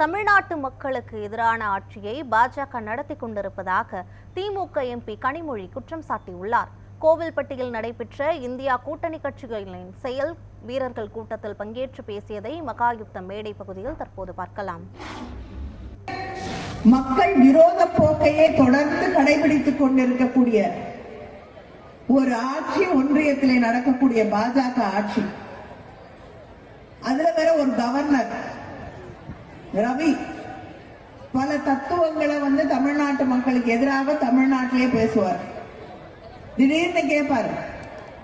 தமிழ்நாட்டு மக்களுக்கு எதிரான ஆட்சியை பாஜக நடத்தி கொண்டிருப்பதாக திமுக எம்பி கனிமொழி குற்றம் சாட்டியுள்ளார். கோவில்பட்டியில் நடைபெற்ற இந்தியா கூட்டணி கட்சிகளின் செயல் வீரர்கள் கூட்டத்தில் பங்கேற்று பேசியதை மகாயுத்தம் மேடை பகுதியில் தற்போது பார்க்கலாம். மக்கள் விரோத போக்கையே தொடர்ந்து கடைபிடித்துக் கொண்டிருக்கக்கூடிய ஒரு ஆட்சி ஒன்றியத்திலே நடக்கக்கூடிய பாஜக ஆட்சி. அதுல வேற ஒரு கவர்னர் ரவி பல தத்துவங்களை வந்து தமிழ்நாட்டு மக்களுக்கு எதிராக தமிழ்நாட்டிலே பேசுவார். திடீர்னு கேட்பாரு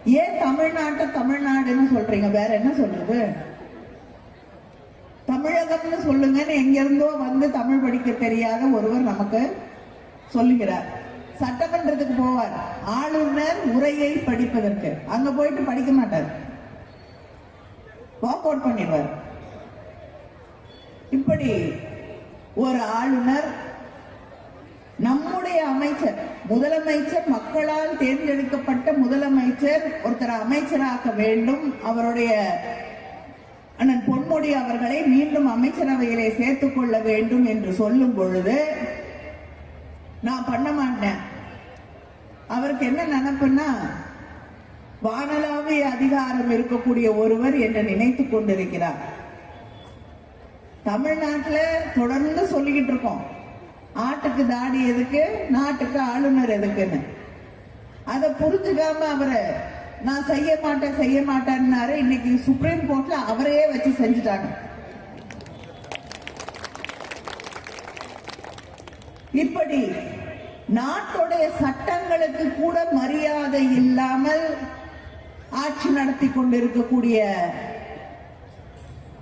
ஏன் தமிழ்நாட்டை தமிழ்நாடுன்னு சொல்றீங்க? வேற என்ன சொல்றது? தமிழகம்னு சொல்லுங்கன்னு எங்கிருந்தோ வந்து தமிழ் படிக்க தெரியாத ஒருவர் நமக்கு சொல்லுகிறார். சட்டமன்றத்துக்கு போவார் ஆளுநர் உரையை படிப்பதற்கு. அங்க போயிட்டு படிக்க மாட்டார். வாக் அவுட் பண்ணிடுவார். இப்படி ஒரு ஆளுநர் நம்முடைய அமைச்சர் முதலமைச்சர் மக்களால் தேர்ந்தெடுக்கப்பட்ட முதலமைச்சர் ஒருத்தர் அமைச்சராக்க வேண்டும். அவருடைய அண்ணன் பொன்முடி அவர்களை மீண்டும் அமைச்சரவையிலே சேர்த்துக் கொள்ள வேண்டும் என்று சொல்லும் பொழுது நான் பண்ண மாட்டேன். அவருக்கு என்ன நினப்புன்னா வானலாவிய அதிகாரம் இருக்கக்கூடிய ஒருவர் என்று நினைத்துக் கொண்டிருக்கிறார். தமிழ்நாட்டுல தொடர்ந்து சொல்லிக்கிட்டு இருக்கோம். ஆட்டுக்கு தாடி எதுக்கு நாட்டுக்கு ஆளுநர் எதுக்குன்னு. அதை புரிஞ்சுக்காம அவரு நான் செய்ய மாட்டேன் செய்ய மாட்டேன்னாரு இன்னைக்கு சுப்ரீம் கோர்ட்ல அவரையே வச்சு செஞ்சுட்டாங்க. இப்படி நாட்டுடைய சட்டங்களுக்கு கூட மரியாதை இல்லாமல் ஆட்சி நடத்தி கொண்டிருக்கக்கூடிய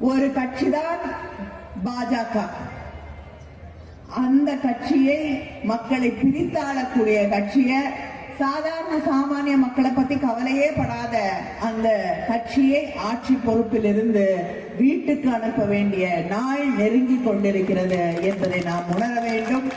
ஒரு கட்சிதான் பாஜக. அந்த கட்சியை மக்களை பிரித்தாளக்கூடிய கட்சியை. சாதாரண சாமானிய மக்களை பத்தி கவலையே படாத அந்த கட்சியை ஆட்சி பொறுப்பில் இருந்து வீட்டுக்கு அனுப்ப வேண்டிய நாள் நெருங்கி கொண்டிருக்கிறது என்பதை நாம் உணர வேண்டும்.